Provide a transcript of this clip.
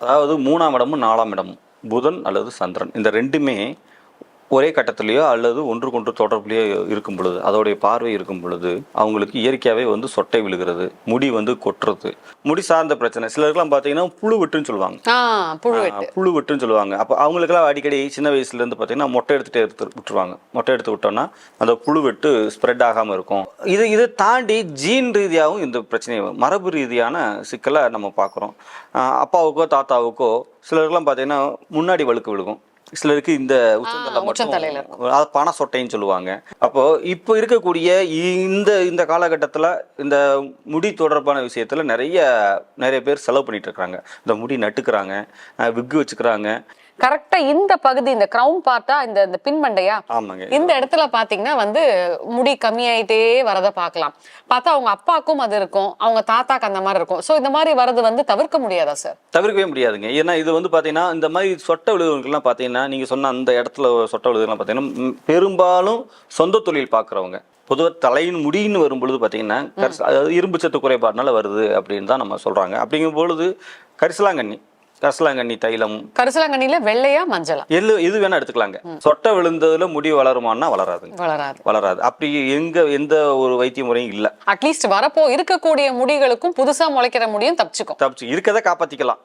அதாவது மூணாம் இடமும் நாலாம் இடமும் புதன் அல்லது சந்திரன். இந்த ரெண்டுமே ஒரே கட்டத்திலேயோ அல்லது ஒன்றுக்கொன்று தொடர்புலையோ இருக்கும் பொழுது அதோடைய பார்வை இருக்கும் பொழுது அவங்களுக்கு இயற்கையாகவே வந்து சொட்டை விழுகிறது முடி வந்து கொட்டுறது. முடி சார்ந்த பிரச்சனை. சிலருக்குலாம் பார்த்தீங்கன்னா புழு வெட்டுன்னு சொல்லுவாங்க. புழு வெட்டுன்னு சொல்லுவாங்க. அப்போ அவங்களுக்குலாம் அடிக்கடி சின்ன வயசுல இருந்து பார்த்தீங்கன்னா மொட்டை எடுத்துட்டு எடுத்து விட்டுருவாங்க. மொட்டை எடுத்து விட்டோம்னா அந்த புழு வெட்டு ஸ்ப்ரெட் ஆகாமல் இருக்கும். இது இதை தாண்டி ஜீன் ரீதியாகவும் இந்த பிரச்சனை வரும். மரபு ரீதியான சிக்கலை நம்ம பார்க்குறோம். அப்பாவுக்கோ தாத்தாவுக்கோ சிலருக்குலாம் பார்த்தீங்கன்னா முன்னாடி வழுக்கு விழுகும். சிலருக்கு இந்த உச்சந்தலை மட்டும் பண சொட்டைன்னு சொல்லுவாங்க. அப்போ இப்போ இருக்கக்கூடிய இந்த இந்த காலகட்டத்தில் இந்த முடி தொடர்பான விஷயத்துல நிறைய நிறைய பேர் செலவு பண்ணிட்டு இருக்காங்க இந்த முடி நட்டுக்கிறாங்க விக்கு வச்சுக்கிறாங்க. கரெக்டா இந்த பகுதி இந்த கிரவுன் பார்த்தா இந்த இந்த பின்மண்டையா ஆமாங்க. இந்த இடத்துல பாத்தீங்கன்னா வந்து முடி கம்மியாயிட்டே வரத பார்க்கலாம் பார்த்தா அவங்க அப்பாக்கும் அது இருக்கும் அவங்க தாத்தாக்கு அந்த மாதிரி இருக்கும். சோ இந்த மாதிரி வரது வந்து தவிர்க்க முடியாதா சார் தவிர்க்கவே முடியாதுங்க. ஏன்னா இது வந்து பார்த்தீங்கன்னா இந்த மாதிரி சொட்ட விழுதுகளுக்கெல்லாம் பார்த்தீங்கன்னா நீங்கள் சொன்ன அந்த இடத்துல சொட்ட விழுதுகள்லாம் பார்த்தீங்கன்னா ம், பெரும்பாலும் சொந்த தொழில் பார்க்குறவங்க பொதுவாக தலையின் முடின்னு வரும் பொழுது பார்த்தீங்கன்னா அதாவது இரும்பு சத்து குறைபாடுனால வருது அப்படின்னு தான் நம்ம சொல்கிறாங்க அப்படிங்கும் பொழுது கரிசலாங்கண்ணி கரிசலாங்கண்ணி தைலம். கரிசலாங்கண்ணில வெள்ளையா மஞ்சளா? எள்ளு இது வேணா எடுத்துக்கலாங்க. சொட்ட விழுந்ததுல முடி வளருமான்னா வளராதுங்க. வளராது. வளராது. அப்படி எங்க எந்த ஒரு வைத்திய முறையும் இல்லை. அட்லீஸ்ட் வரப்போ இருக்கக்கூடிய முடிகளுக்கும் புதுசா முளைக்கிற முடியும் தப்பிச்சுக்கும். தப்பிச்சு இருக்கதை காப்பாத்திக்கலாம்.